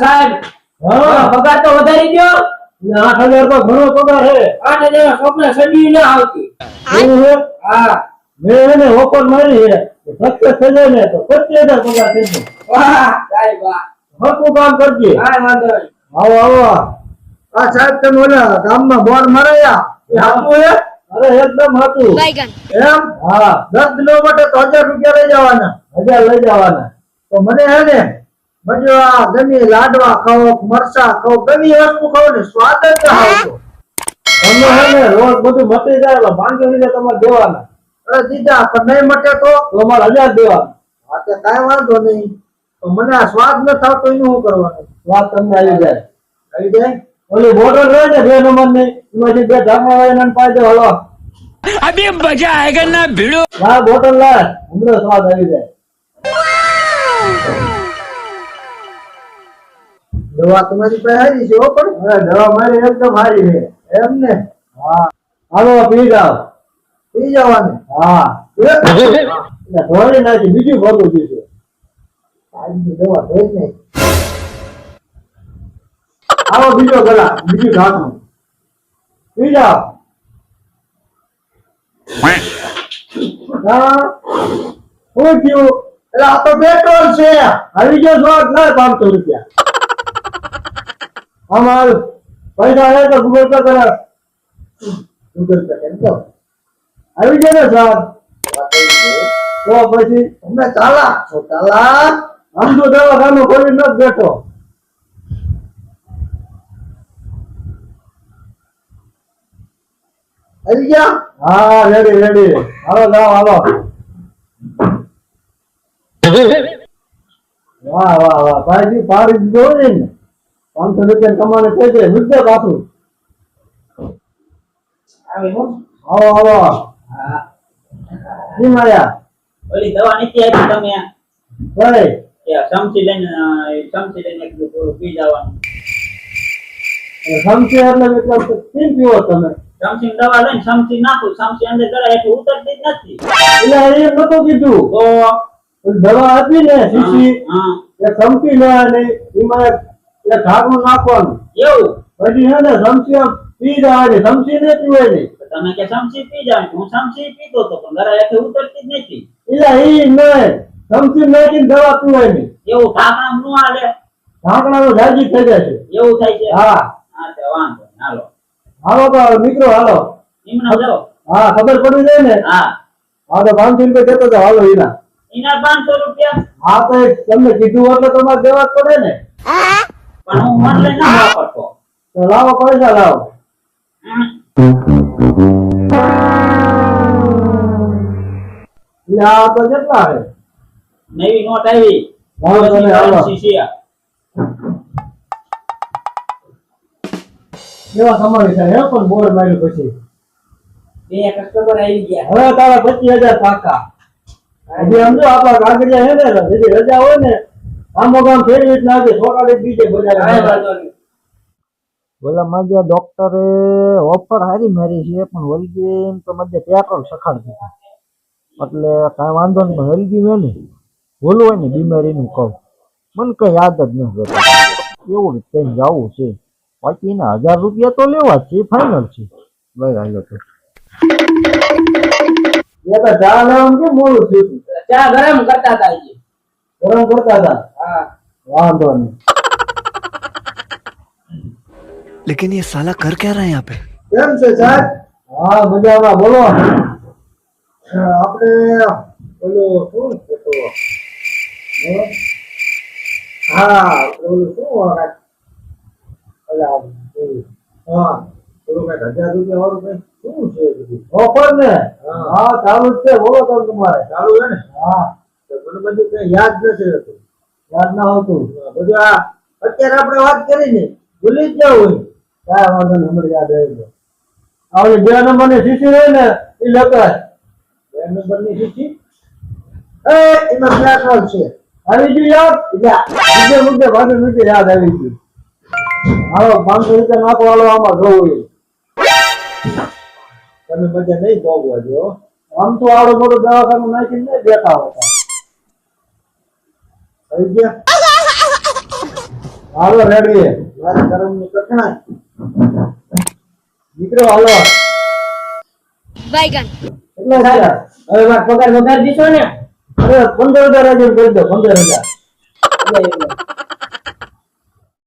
સાહેબ. હા. પગાર તો વધારી દ્યો. આઠ હજાર તો ઘણો પગાર છે. આઠ હજાર સ્વપ્ન સડી ના આવતી. હા. મેં એને ઓફર મારી છે. સક્સેસ થઈ જાય ને તો પચીસ હજાર પગાર થઈ જાય. વાહ સાહેબ વાહ. હરખું કામ કરજે. કાંઈ વાંધો આવો આવો. આ સાહેબ તમે ઓલા ગામમાં બોર મરાયા? એ હાથું હે અરે એકદમ હતું એમ? હા. દસ કિલો માટે તો હજાર રૂપિયા લઈ જવાના. હજાર લઈ જવાના. તો મને હે ને ભજવા ગમે લાડવા ખાઓ મરચા ખાઓ ગમે વસ્તુ ખાવ ને સ્વાદ જ આવતો. તમે હે રોજ બધું મટી જાય એટલે ભાંગીને તમારે દેવાના. અરે દીધા પણ નહીં મટે તો? તમારે હજાર દેવાના. હા તો કાંઈ વાંધો નહીં. તો મને આ સ્વાદ ન થતો એનું શું કરવાનું? સ્વાદ તમને આવી જાય. આવી જાય? ઓલી બોટલ રહે ને બે નંબરની એમાંથી બે ધામા હોય એના પાસે હલો અભી મજા આયેગા ના ભીડો. હા બોટલ લાય હમણાં સ્વાદ આવી જાય. દવા તમારી પાસે હારી છે પણ. દવા મારી એકદમ હારી છે એમ ને? હા. હાલો પી જાવ પી જવાનું. હા. ધોળી નાખી બીજું ભરવું દીધું આજની દવા થઈ નહીં આવો બીજો ગલા બીજું ઢાંકણું. પી જાવ હા. શું થયું? એટલે આ તો પેટ્રોલ છે. આવી ગયો સ્વાદ લાય પાંચસો રૂપિયા. અમાર પૈસા આવે તો ગૂગલ પે કરે ગૂગલ પે કેમ તો આવી ગયો ને સ્વાદ તો પછી તમે ચાલા છો ચાલા આમ તો દવાખાનું ખોલી નથી બેઠો. આવી ગયા? હા રેડી રેડી હાલો જાઓ હાલો. વાહ વાહ વાહ. ભાઈજી પાડી દીધો ને. પાંચસો રૂપિયા કમાને કહે છે મૂકજે પાછું. આવો આવો હા. શી માર્યા. ઓલી દવા નથી આપી તમે લઈને લઈને પી જવાનું. સમજી એટલે મતલબ કેમ પીવો તમે? ચમચી દવા લઈને ચમચી નાખું ચમચી અંદર કરે એટલે ઉતરતી જ નથી. એટલે એ નતું કીધું. તો દવા હતી ને શીશી હા. એ સમજી લે અને એમાં એક ઢાંકણું નાખવાનું એવું? પછી હે ને સમસી પી જાય છે સમસી ને પીવે નહીં તમે કે સમસી પી જાય હું સમસી પીતો તો પણ ઘરે એથી ઉતરતી જ નથી. એટલે એ નહીં સમસી નાખીને દવા પીવે નહીં એવું ઢાંકણા નું હાલે? ઢાંકણાનું જાજી થઈ જશે એવું થાય છે? હા. હા તે વાંધો હાલો. હાલો તો મિત્રો હાલો. એમનો જાઓ. હા ખબર પડી જાય ને? હા. હા તો પાંચસો રૂપિયા દેતો તો હાલો એના એના પાંચસો રૂપિયા? હા તો તમને કીધું એટલે તમારે દેવા જ પડે ને. પણ હું મન લઈને ના વાપરતો તો લાવો છે લાવો? હમ. આ તો કેટલા હે નવી નોટ આવી. લાવો તમે હાલો. શીશિયા કેવા કમાણી થાય હે પણ બોર્ડ માર્યું પછી. બે કસ્ટમર આવી ગયા. હવે તારા પચીસ હજાર પાકા. હજી સમજો આપણા કાગળિયા હે ને હજી રજા હોય ને આમો ગામ ફેરવી નાખે છોકરા બીજે કાંઈ બજાર વાંધો નહીં. બોલા માજે ડોક્ટરે ઓફર હારી મારી છે પણ વલગી તો માજે પેટ્રોલ સખાડ દીધું. એટલે કાંઈ વાંધો નહીં પણ વલગી મેં ને ભૂલું હોય ને બીમારીનું કહું. મને કઈ યાદ જ નહીં રહેતું. એવું રીતે જવું છે? બાકી એના હજાર રૂપિયા તો લેવા જ છે ફાઇનલ છે. લઈ આવ્યો તો? ચા ગરમ કરતા હતા હજી. ગરમ કરતા હતા હા વાંધો નહીં लेकिन ये साला कर क्या रहा है यहाँ पे કેમ છે સાહેબ હા મજામાં બોલો આપણે ઓલું શું કહેતો હા ઓલું શું કાંઈક ઓલા ઓલું, હા ઓલું કાંઈક હજાર રૂપિયા વાળું કાંઈક શું છે એ બધું ઓફર ને હા. હા ચાલુ જ છે બોલો તમે તમારે ચાલુ છે ને હા તો મને બધું યાદ નથી રહેતું. યાદ ના હોતું. બધું આ, અત્યારે આપણે વાત કરી ને ભૂલી જ જવું હોય. કાંઈ વાંધો હમણાં યાદ આવી ગયો આ બે નંબરની શીશી રહી ને એ લખાય બે નંબરની શીશી? એ, એમાં પેટ્રોલ છે. આવી ગયું યાદ? મુદ્દે મુદ્દે ભાગે મુદ્દે યાદ આવી ગયું. હાલો, પાંચસો રૂપિયા નાખો, હાલો, આમાં જોવું. તમે બધા નહીં ભોગવા જો આમ તો આડો મોટો દવાખાનું નાખીને બેઠા હોતા. થઈ ગયા? હાલો રેડી. મારે કરવાની કઠણાઈ દીકરો હાલો. બાયગન. કેટલા થયા? હવે વાત પગાર વધારી દીશો ને? અરે પંદર હજાર આજે કરી દો પંદર હજાર.